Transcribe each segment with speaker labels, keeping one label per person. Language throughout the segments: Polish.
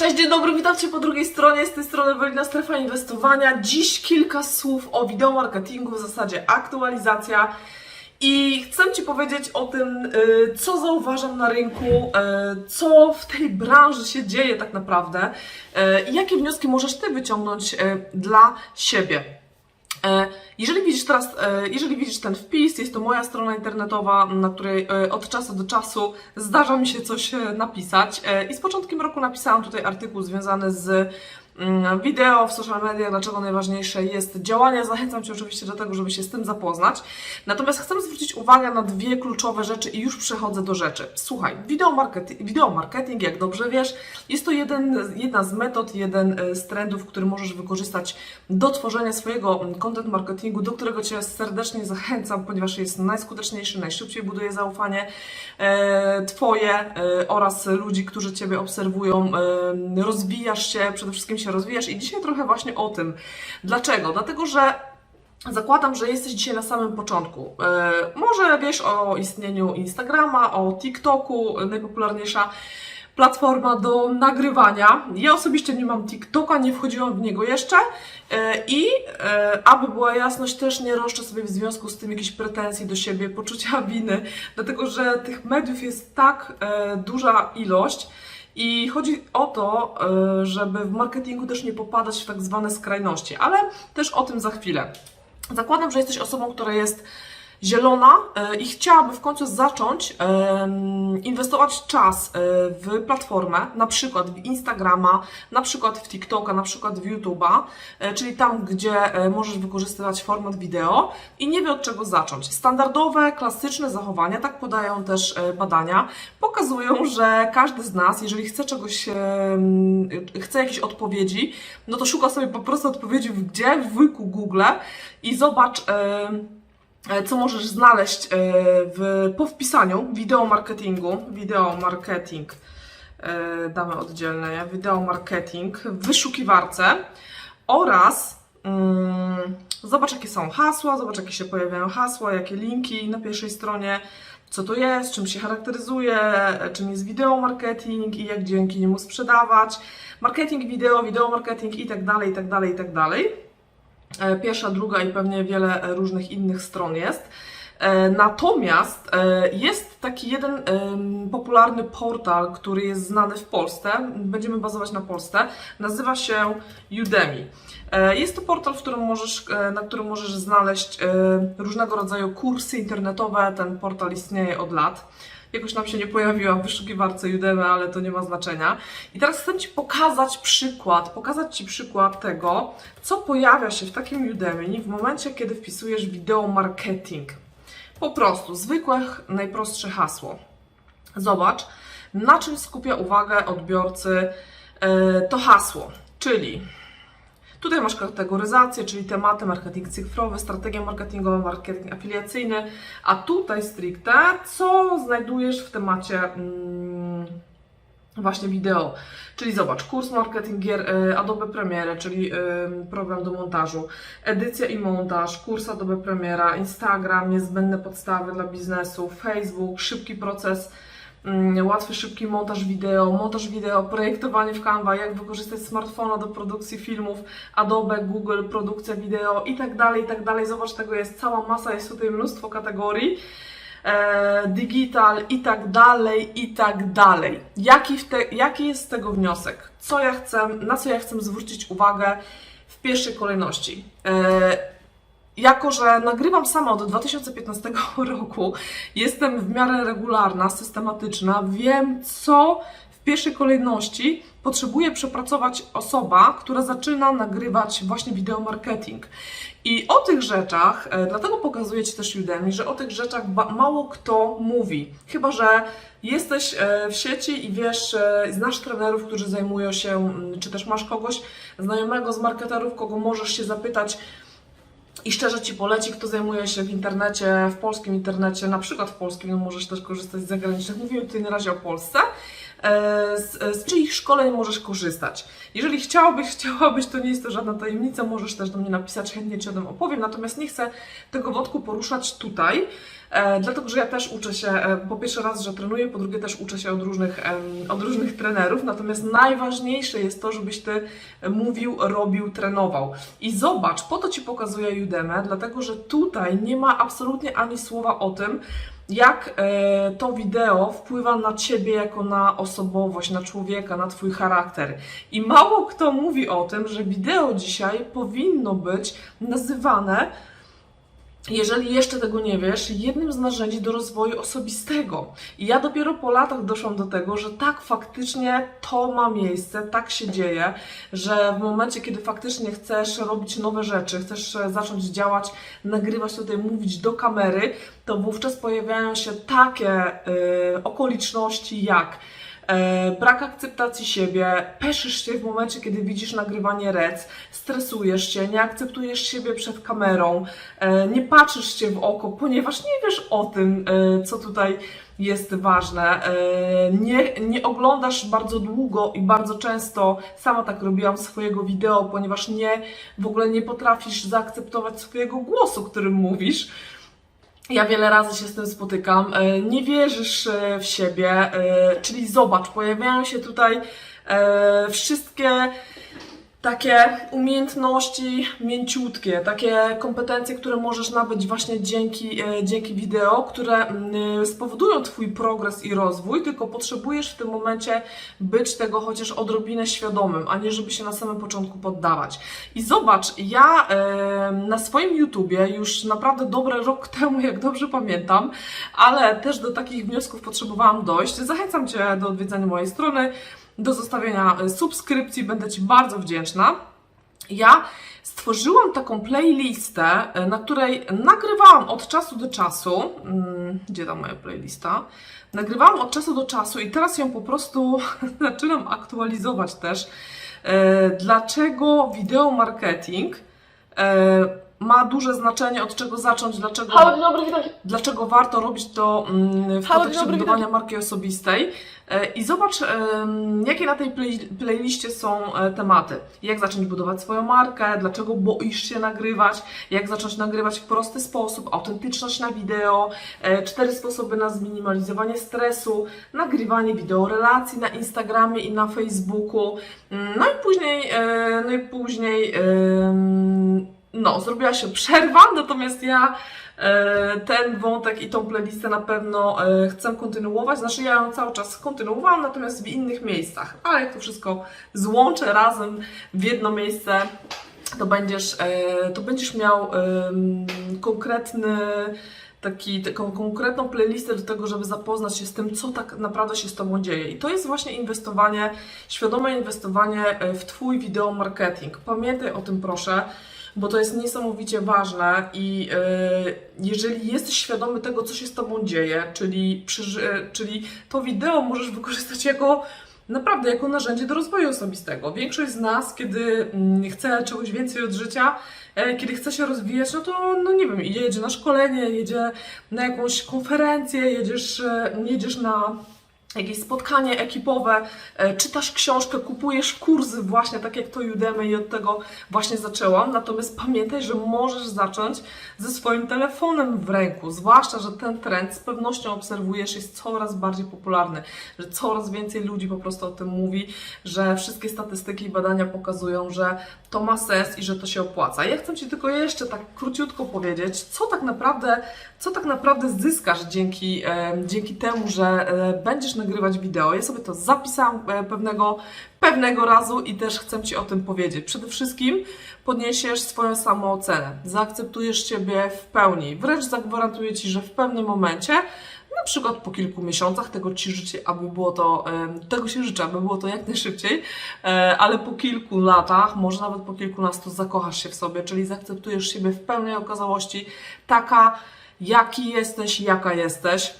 Speaker 1: Cześć, dzień dobry, witam Cię po drugiej stronie, z tej strony Ewelina Strefa Inwestowania. Dziś kilka słów o wideomarketingu, w zasadzie aktualizacja. I chcę Ci powiedzieć o tym, y, co zauważam na rynku, y, co w tej branży się dzieje tak naprawdę y, i jakie wnioski możesz Ty wyciągnąć dla siebie. E, Jeżeli widzisz teraz, e, jeżeli widzisz ten wpis, jest to moja strona internetowa, na której e, od czasu do czasu zdarza mi się coś napisać. I z początkiem roku napisałam tutaj artykuł związany z wideo w social media, dlaczego najważniejsze jest działanie. Zachęcam Cię oczywiście do tego, żeby się z tym zapoznać. Natomiast chcę zwrócić uwagę na dwie kluczowe rzeczy i już przechodzę do rzeczy. Słuchaj, wideo marketing, wideo marketing jak dobrze wiesz, jest to jeden, jedna z metod, jeden e, z trendów, który możesz wykorzystać do tworzenia swojego mm, content marketingu, do którego Cię serdecznie zachęcam, ponieważ jest najskuteczniejszy, najszybciej buduje zaufanie e, Twoje e, oraz ludzi, którzy Ciebie obserwują. Rozwijasz się, przede wszystkim się rozwijasz i dzisiaj trochę właśnie o tym. Dlaczego? Dlatego, że Zakładam, że jesteś dzisiaj na samym początku. E, może wiesz o istnieniu Instagrama, o TikToku, najpopularniejsza platforma do nagrywania. Ja osobiście nie mam TikToka, nie wchodziłam w niego jeszcze e, i e, aby była jasność, też nie roszczę sobie w związku z tym jakichś pretensji do siebie, poczucia winy, dlatego że tych mediów jest tak duża ilość. I chodzi o to, e, żeby w marketingu też nie popadać w tak zwane skrajności, ale też o tym za chwilę. Zakładam, że jesteś osobą, która jest zielona e, i chciałaby w końcu zacząć inwestować czas e, w platformę, na przykład w Instagrama, na przykład w TikToka, na przykład w YouTube'a, e, czyli tam, gdzie możesz wykorzystywać format wideo i nie wie od czego zacząć. Standardowe, klasyczne zachowania, tak podają też badania, pokazują, że każdy z nas, jeżeli chce czegoś, chce jakiejś odpowiedzi, no to szuka sobie po prostu odpowiedzi w gdzie? W wujku Google i zobacz, co możesz znaleźć e, w, po wpisaniu wideo marketingu, wideo marketing, e, damy oddzielne, wideo marketing w wyszukiwarce oraz mm, zobacz jakie są hasła, zobacz jakie się pojawiają hasła, jakie linki na pierwszej stronie, co to jest, czym się charakteryzuje, e, czym jest wideo marketing i jak dzięki niemu sprzedawać, marketing wideo, wideo marketing i tak dalej, i tak dalej, i tak dalej. E, Pierwsza, druga i pewnie wiele e, różnych innych stron jest. E, Natomiast jest taki jeden popularny portal, który jest znany w Polsce, będziemy bazować na Polsce, nazywa się Udemy. Jest to portal, którym możesz, na którym możesz znaleźć różnego rodzaju kursy internetowe. Ten portal istnieje od lat. Jakoś nam się nie pojawiła w wyszukiwarce Udemy, ale to nie ma znaczenia. I teraz chcę Ci pokazać przykład, pokazać Ci przykład tego, co pojawia się w takim Udemy w momencie, kiedy wpisujesz wideo marketing. Po prostu zwykłe, najprostsze hasło. Zobacz, na czym skupia uwagę odbiorcy e, to hasło, czyli Tutaj masz kategoryzację, czyli tematy, marketing cyfrowy, strategia marketingowa, marketing afiliacyjny, a tutaj stricte, co znajdujesz w temacie mm, właśnie wideo. Czyli zobacz, kurs marketing gier y, Adobe Premiere, czyli program do montażu, edycja i montaż, kurs Adobe Premiera, Instagram, niezbędne podstawy dla biznesu, Facebook, szybki proces łatwy, szybki montaż wideo, montaż wideo, projektowanie w Canva, jak wykorzystać smartfona do produkcji filmów, Adobe, Google, produkcja wideo i tak dalej, i tak. Zobacz, tego jest cała masa, jest tutaj mnóstwo kategorii. E, digital i tak dalej, i tak dalej. Jaki, te, jaki jest z tego wniosek? Co ja chcę, na co ja chcę zwrócić uwagę w pierwszej kolejności? E, jako, że nagrywam sama od 2015 roku, jestem w miarę regularna, systematyczna, wiem, co w pierwszej kolejności potrzebuje przepracować osoba, która zaczyna nagrywać właśnie wideo marketing. I o tych rzeczach, e, dlatego pokazuję Ci też Udemy, że o tych rzeczach mało kto mówi. Chyba, że jesteś e, w sieci i wiesz, e, znasz trenerów, którzy zajmują się, mm, czy też masz kogoś znajomego z marketerów, kogo możesz się zapytać, i szczerze Ci poleci, kto zajmuje się w internecie, w polskim internecie, na przykład w polskim, no możesz też korzystać z zagranicznych. Mówię tutaj na razie o Polsce. e, z, z czyich szkoleń możesz korzystać. Jeżeli chciałabyś, chciałabyś, to nie jest to żadna tajemnica, możesz też do mnie napisać, chętnie Ci o tym opowiem, natomiast nie chcę tego wątku poruszać tutaj, e, dlatego że ja też uczę się, e, po pierwsze raz, że trenuję, po drugie też uczę się od różnych, od różnych trenerów, natomiast najważniejsze jest to, żebyś Ty mówił, robił, trenował. I zobacz, po to Ci pokazuję Udemy, dlatego że tutaj nie ma absolutnie ani słowa o tym, jak e, to wideo wpływa na ciebie jako na osobowość, na człowieka, na twój charakter. I mało kto mówi o tym, że wideo dzisiaj powinno być nazywane jeżeli jeszcze tego nie wiesz, jednym z narzędzi do rozwoju osobistego. I ja dopiero po latach doszłam do tego, że tak faktycznie to ma miejsce, tak się dzieje, że w momencie, kiedy faktycznie chcesz robić nowe rzeczy, chcesz e, zacząć działać, nagrywać tutaj, mówić do kamery, to wówczas pojawiają się takie y, okoliczności jak e, brak akceptacji siebie, peszysz się w momencie, kiedy widzisz nagrywanie rec, stresujesz się, nie akceptujesz siebie przed kamerą, e, nie patrzysz się w oko, ponieważ nie wiesz o tym, e, co tutaj jest ważne. E, Nie, nie oglądasz bardzo długo i bardzo często, sama tak robiłam swojego wideo, ponieważ nie, w ogóle nie potrafisz zaakceptować swojego głosu, którym mówisz. Ja wiele razy się z tym spotykam. E, Nie wierzysz e, w siebie, e, czyli zobacz, pojawiają się tutaj wszystkie takie umiejętności mięciutkie, takie kompetencje, które możesz nabyć właśnie dzięki, e, dzięki wideo, które mm, spowodują Twój progres i rozwój, tylko potrzebujesz w tym momencie być tego chociaż odrobinę świadomym, a nie żeby się na samym początku poddawać. I zobacz, ja e, na swoim YouTubie już naprawdę dobry rok temu, jak dobrze pamiętam, ale też do takich wniosków potrzebowałam dojść. Zachęcam Cię do odwiedzania mojej strony do zostawienia e, subskrypcji, będę Ci bardzo wdzięczna. Ja stworzyłam taką playlistę, e, na której nagrywałam od czasu do czasu. mm, Gdzie ta moja playlista? Nagrywałam od czasu do czasu i teraz ją po prostu zaczynam aktualizować też. E, Dlaczego wideo marketing ma duże znaczenie, od czego zacząć, dlaczego
Speaker 2: Halo, dzień dobry, witam.
Speaker 1: dlaczego warto robić to mm, w
Speaker 2: Halo,
Speaker 1: kontekście
Speaker 2: dobry,
Speaker 1: budowania marki osobistej. E, I zobacz, em, jakie na tej play, playliście są e, tematy. Jak zacząć budować swoją markę, dlaczego boisz się nagrywać, jak zacząć nagrywać w prosty sposób, autentyczność na wideo, e, cztery sposoby na zminimalizowanie stresu, nagrywanie wideo relacji na Instagramie i na Facebooku. Mm, No i później, e, no i później em, no, zrobiła się przerwa, natomiast ja e, ten wątek i tą playlistę na pewno e, chcę kontynuować. Znaczy ja ją cały czas kontynuowałam, natomiast w innych miejscach. Ale jak to wszystko złączę razem w jedno miejsce, to będziesz, e, to będziesz miał konkretny taki, taką konkretną playlistę do tego, żeby zapoznać się z tym, co tak naprawdę się z Tobą dzieje. I to jest właśnie inwestowanie, świadome inwestowanie w Twój wideo marketing. Pamiętaj o tym proszę, bo to jest niesamowicie ważne i e, jeżeli jesteś świadomy tego, co się z Tobą dzieje, czyli, e, czyli to wideo możesz wykorzystać jako naprawdę jako narzędzie do rozwoju osobistego. Większość z nas, kiedy mm, chce czegoś więcej od życia, e, kiedy chce się rozwijać, no to, no nie wiem, jedzie na szkolenie, jedzie na jakąś konferencję, jedziesz, jedziesz na jakieś spotkanie ekipowe, e, czytasz książkę, kupujesz kursy właśnie tak jak to Udemy i od tego właśnie zaczęłam. Natomiast pamiętaj, że możesz zacząć ze swoim telefonem w ręku, zwłaszcza, że ten trend z pewnością obserwujesz jest coraz bardziej popularny, że coraz więcej ludzi po prostu o tym mówi, że wszystkie statystyki i badania pokazują, że to ma sens i że to się opłaca. Ja chcę Ci tylko jeszcze tak króciutko powiedzieć, co tak naprawdę, co tak naprawdę zyskasz dzięki, e, dzięki temu, że e, będziesz nagrywać wideo. Ja sobie to zapisałam e, pewnego, pewnego razu i też chcę Ci o tym powiedzieć. Przede wszystkim podniesiesz swoją samoocenę, zaakceptujesz siebie w pełni. Wręcz zagwarantuję Ci, że w pewnym momencie na przykład po kilku miesiącach, tego Ci życzę, aby było to, tego się życzę, aby było to jak najszybciej, e, ale po kilku latach, może nawet po kilkunastu zakochasz się w sobie, czyli zaakceptujesz siebie w pełnej okazałości, taka jaki jesteś, jaka jesteś.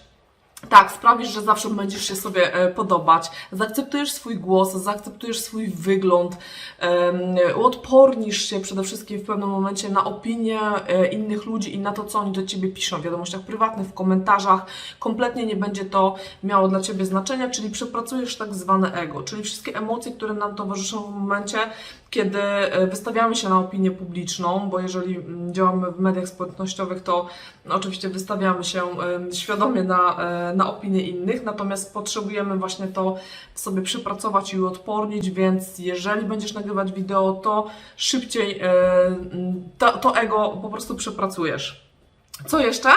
Speaker 1: Tak, sprawisz, że zawsze będziesz się sobie e, podobać, zaakceptujesz swój głos, zaakceptujesz swój wygląd, em, uodpornisz się przede wszystkim w pewnym momencie na opinie e, innych ludzi i na to, co oni do ciebie piszą w wiadomościach prywatnych, w komentarzach. Kompletnie nie będzie to miało dla ciebie znaczenia, czyli przepracujesz tak zwane ego, czyli wszystkie emocje, które nam towarzyszą w momencie, kiedy e, wystawiamy się na opinię publiczną, bo jeżeli mm, działamy w mediach społecznościowych, to oczywiście wystawiamy się świadomie na, e, na opinie innych, natomiast potrzebujemy właśnie to sobie przypracować i uodpornić, więc jeżeli będziesz nagrywać wideo, to szybciej e, to, to ego po prostu przepracujesz. Co jeszcze?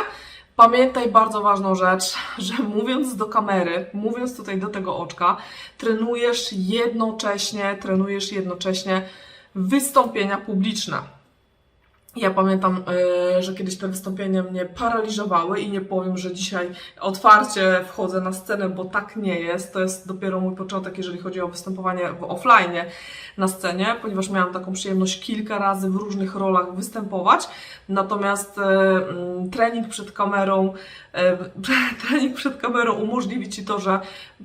Speaker 1: Pamiętaj bardzo ważną rzecz, że mówiąc do kamery, mówiąc tutaj do tego oczka, trenujesz jednocześnie, trenujesz jednocześnie wystąpienia publiczne. Ja pamiętam, e, że kiedyś te wystąpienia mnie paraliżowały i nie powiem, że dzisiaj otwarcie wchodzę na scenę, bo tak nie jest. To jest dopiero mój początek, jeżeli chodzi o występowanie w offline na scenie, ponieważ miałam taką przyjemność kilka razy w różnych rolach występować. Natomiast e, mm, trening przed kamerą, e, trening przed kamerą umożliwi Ci to, że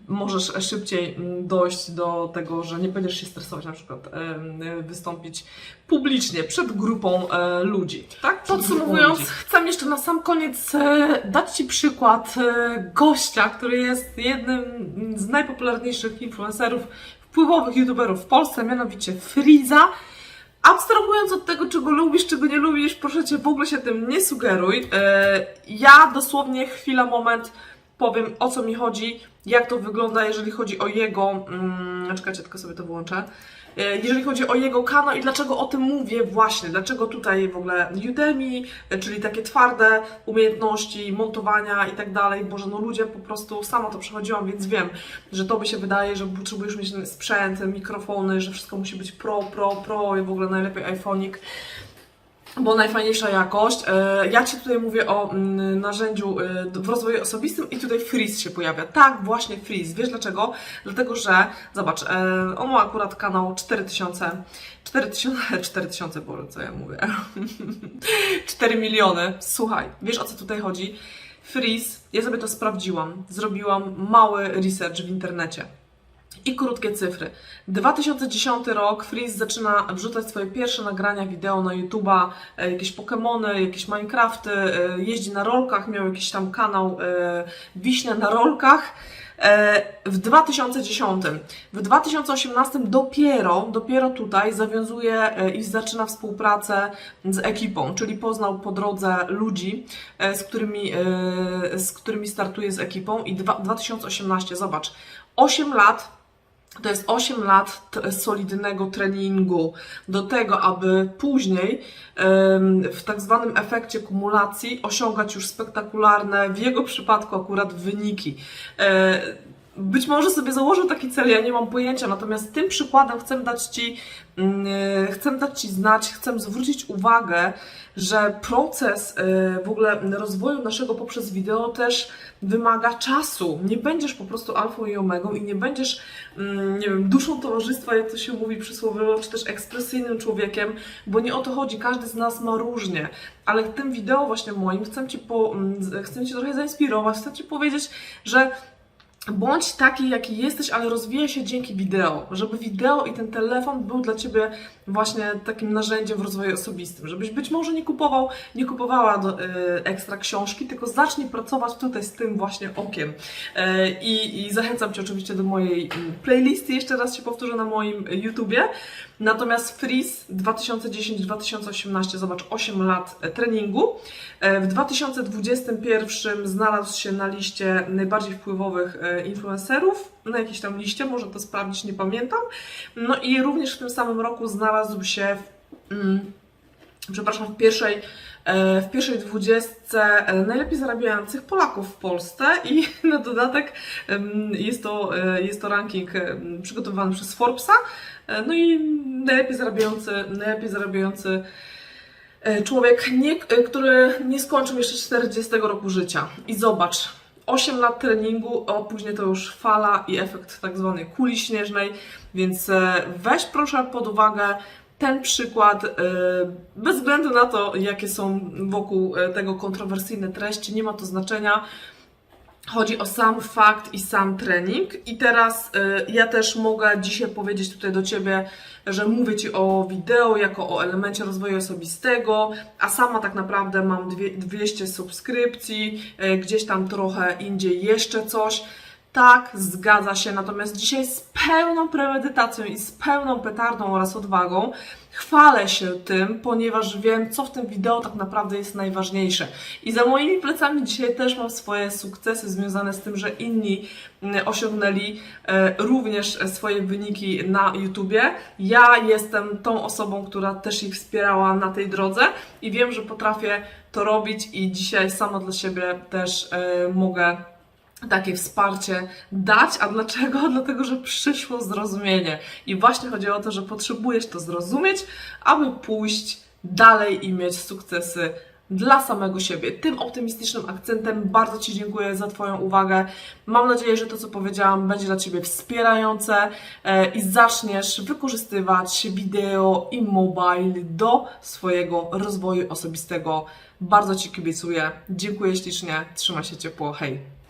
Speaker 1: możesz szybciej mm, dojść do tego, że nie będziesz się stresować na przykład wystąpić publicznie przed grupą ludzi. Tak? Podsumowując,
Speaker 2: ludzi.
Speaker 1: chcę jeszcze na sam koniec e, dać Ci przykład e, gościa, który jest jednym z najpopularniejszych influencerów, wpływowych youtuberów w Polsce, mianowicie Friza. Abstrahując od tego, czego lubisz, czego nie lubisz, proszę Cię, w ogóle się tym nie sugeruj. E, ja dosłownie chwila, moment powiem o co mi chodzi, jak to wygląda, jeżeli chodzi o jego. Mm, czekajcie, tylko sobie to wyłączę. E, Jeżeli chodzi o jego kanał i dlaczego o tym mówię właśnie, dlaczego tutaj w ogóle Udemy, e, czyli takie twarde umiejętności montowania i tak dalej, Boże, no ludzie po prostu, sama to przechodziłam, więc wiem, że to by się wydaje, że potrzebujesz mieć sprzęt, mikrofony, że wszystko musi być pro, pro, pro i w ogóle najlepiej iPhone'ik bo najfajniejsza jakość. E, Ja Ci tutaj mówię o mm, narzędziu e, w rozwoju osobistym i tutaj Freeze się pojawia. Tak, właśnie Freeze. Wiesz dlaczego? Dlatego, że zobacz, e, on ma akurat kanał 4000, 4000, 4000, Boże, co ja mówię? 4 miliony. Słuchaj, wiesz o co tutaj chodzi? Freeze, ja sobie to sprawdziłam. Zrobiłam mały research w internecie. I krótkie cyfry. 2010 rok, Freeze zaczyna wrzucać swoje pierwsze nagrania wideo na YouTube'a, e, jakieś Pokémony, jakieś Minecrafty, e, jeździ na rolkach, miał jakiś tam kanał e, Wiśnia na rolkach. W 2010. W 2018 dopiero, dopiero tutaj zawiązuje i zaczyna współpracę z ekipą, czyli poznał po drodze ludzi, z którymi, z którymi startuje z ekipą i dwa- 2018, zobacz, 8 lat to jest 8 lat solidnego treningu do tego, aby później w tak zwanym efekcie kumulacji osiągać już spektakularne, w jego przypadku akurat wyniki. Być może sobie założył taki cel, ja nie mam pojęcia, natomiast tym przykładem chcę dać Ci, mm, e, chcę dać Ci znać, chcę zwrócić uwagę, że proces e, w ogóle rozwoju naszego poprzez wideo też wymaga czasu. Nie będziesz po prostu alfą i omegą i nie będziesz, mm, nie wiem, duszą towarzystwa, jak to się mówi przysłowiowo, czy też ekspresyjnym człowiekiem, bo nie o to chodzi. Każdy z nas ma różnie, ale w tym wideo właśnie moim chcę Ci, po, mm, chcę Cię trochę zainspirować, chcę Ci powiedzieć, że Bądź taki, jaki jesteś, ale rozwija się dzięki wideo. Żeby wideo i ten telefon był dla Ciebie właśnie takim narzędziem w rozwoju osobistym. Żebyś być może nie kupował, nie kupowała do, y, ekstra książki, tylko zacznij pracować tutaj z tym właśnie okiem. E, I, zachęcam Cię oczywiście do mojej mm, playlisty, jeszcze raz się powtórzę na moim YouTubie. Natomiast Freeze 2010-2018, zobacz, 8 lat e, treningu. W 2021 znalazł się na liście najbardziej wpływowych influencerów, na jakiejś tam liście, może to sprawdzić, nie pamiętam. No i również w tym samym roku znalazł się w, mm, przepraszam, w pierwszej, e, w pierwszej dwudziestce e, najlepiej zarabiających Polaków w Polsce i na dodatek jest to, e, jest to ranking em, przygotowywany przez Forbesa, no i najlepiej zarabiający, najlepiej zarabiający człowiek, nie, który nie skończył jeszcze 40 roku życia. I zobacz, 8 lat treningu, a później to już fala i efekt tak zwanej kuli śnieżnej, więc e, weź proszę pod uwagę ten przykład, e, bez względu na to, jakie są wokół e, tego kontrowersyjne treści, nie ma to znaczenia. Chodzi o sam fakt i sam trening. I teraz y, ja też mogę dzisiaj powiedzieć tutaj do Ciebie, że mówię Ci o wideo jako o elemencie rozwoju osobistego, a sama tak naprawdę mam dwie, 200 subskrypcji, y, gdzieś tam trochę indziej jeszcze coś. Tak, zgadza się, natomiast dzisiaj z pełną premedytacją i z pełną petardą oraz odwagą chwalę się tym, ponieważ wiem, co w tym wideo tak naprawdę jest najważniejsze. I za moimi plecami dzisiaj też mam swoje sukcesy związane z tym, że inni mm, osiągnęli e, również swoje wyniki na YouTubie. Ja jestem tą osobą, która też ich wspierała na tej drodze i wiem, że potrafię to robić i dzisiaj sama dla siebie też e, mogę takie wsparcie dać. A dlaczego? Dlatego, że przyszło zrozumienie. I właśnie chodzi o to, że potrzebujesz to zrozumieć, aby pójść dalej i mieć sukcesy dla samego siebie. Tym optymistycznym akcentem bardzo Ci dziękuję za Twoją uwagę. Mam nadzieję, że to, co powiedziałam, będzie dla Ciebie wspierające e, i zaczniesz wykorzystywać wideo i mobile do swojego rozwoju osobistego. Bardzo Ci kibicuję. Dziękuję ślicznie. Trzymaj się ciepło. Hej!